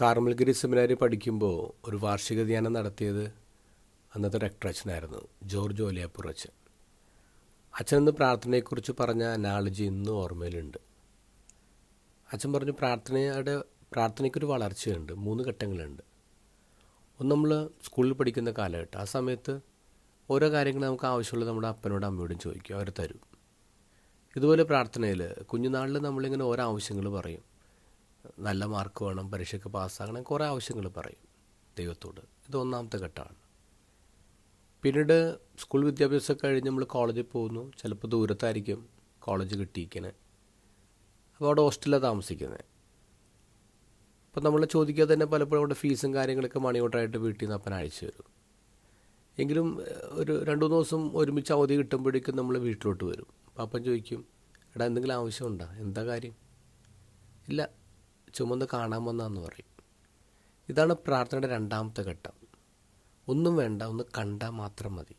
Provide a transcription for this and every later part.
കാർമൽഗിരി സെമിനാരി പഠിക്കുമ്പോൾ ഒരു വാർഷിക ധ്യാനം നടത്തിയത് അന്നത്തെ ഒരു അച്ഛനായിരുന്നു ജോർജ് ഓലിയാപ്പൂർ അച്ഛൻ. അച്ഛൻ ഇന്ന് പ്രാർത്ഥനയെക്കുറിച്ച് പറഞ്ഞ അനാളജി ഇന്നും ഓർമ്മയിലുണ്ട്. അച്ഛൻ പറഞ്ഞു പ്രാർത്ഥനയുടെ പ്രാർത്ഥനയ്ക്കൊരു വളർച്ചയുണ്ട് മൂന്ന് ഘട്ടങ്ങളുണ്ട്. ഒന്ന് നമ്മൾ സ്കൂളിൽ പഠിക്കുന്ന കാലഘട്ടം. ആ സമയത്ത് ഓരോ കാര്യങ്ങൾ നമുക്ക് ആവശ്യമുള്ളത് നമ്മുടെ അപ്പനോടും അമ്മയോടും ചോദിക്കും അവർ തരും. ഇതുപോലെ പ്രാർത്ഥനയിൽ കുഞ്ഞുനാളിൽ നമ്മളിങ്ങനെ ഓരോ ആവശ്യങ്ങൾ പറയും. നല്ല മാർക്ക് വേണം പരീക്ഷയ്ക്ക് പാസ്സാകണം കുറേ ആവശ്യങ്ങൾ പറയും ദൈവത്തോട്. ഇത് ഒന്നാമത്തെ ഘട്ടമാണ്. പിന്നീട് സ്കൂൾ വിദ്യാഭ്യാസം കഴിഞ്ഞ് നമ്മൾ കോളേജിൽ പോകുന്നു. ചിലപ്പോൾ ദൂരത്തായിരിക്കും കോളേജ് കിട്ടിയിരിക്കണേ. അപ്പോൾ അവിടെ ഹോസ്റ്റലിലാണ് താമസിക്കുന്നത്. അപ്പോൾ നമ്മൾ ചോദിക്കാതെ തന്നെ പലപ്പോഴും അവിടെ ഫീസും കാര്യങ്ങളൊക്കെ മണി ഓട്ടായിട്ട് വീട്ടിൽ നിന്ന് അപ്പന അയച്ചു തരും. എങ്കിലും ഒരു രണ്ട് മൂന്ന് ദിവസം ഒരുമിച്ച് അവധി കിട്ടുമ്പോഴേക്കും നമ്മൾ വീട്ടിലോട്ട് വരും. അപ്പം ചോദിക്കും എടാ എന്തെങ്കിലും ആവശ്യമുണ്ടോ? എന്താ കാര്യം? ഇല്ല ചുമന്ന് കാണാൻ വന്നാന്ന് പറയും. ഇതാണ് പ്രാർത്ഥനയുടെ രണ്ടാമത്തെ ഘട്ടം. ഒന്നും വേണ്ട ഒന്ന് കണ്ടാൽ മാത്രം മതി.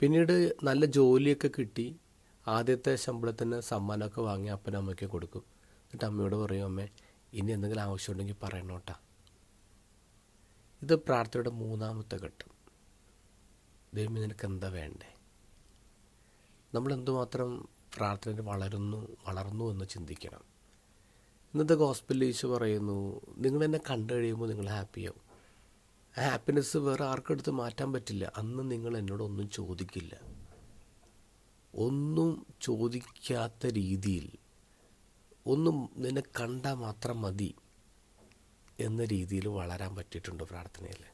പിന്നീട് നല്ല ജോലിയൊക്കെ കിട്ടി. ആദ്യത്തെ ശമ്പളത്തിന് സമ്മാനമൊക്കെ വാങ്ങി അപ്പനും അമ്മയ്ക്ക് കൊടുക്കും. എന്നിട്ട് അമ്മയോട് പറയും അമ്മേ ഇനി എന്തെങ്കിലും ആവശ്യമുണ്ടെങ്കിൽ പറയണോട്ടാ ഇത് പ്രാർത്ഥനയുടെ മൂന്നാമത്തെ ഘട്ടം. ദൈവം നിനക്ക് എന്താ വേണ്ടേ? നമ്മൾ എന്തുമാത്രം പ്രാർത്ഥനയിൽ വളരുന്നു വളർന്നു എന്ന് ചിന്തിക്കണം. ഇന്നത്തെ ഗോസ്പിറ്റൽ ഈശോ പറയുന്നു നിങ്ങൾ എന്നെ കണ്ടു കഴിയുമ്പോൾ നിങ്ങൾ ഹാപ്പിയാവും ആ ഹാപ്പിനെസ് വേറെ ആർക്കും എടുത്ത് മാറ്റാൻ പറ്റില്ല. അന്ന് നിങ്ങൾ എന്നോടൊന്നും ചോദിക്കില്ല. ഒന്നും ചോദിക്കാത്ത രീതിയിൽ ഒന്നും നിന്നെ കണ്ടാൽ മാത്രം മതി എന്ന രീതിയിൽ വളരാൻ പറ്റിയിട്ടുണ്ട് പ്രാർത്ഥനയിൽ.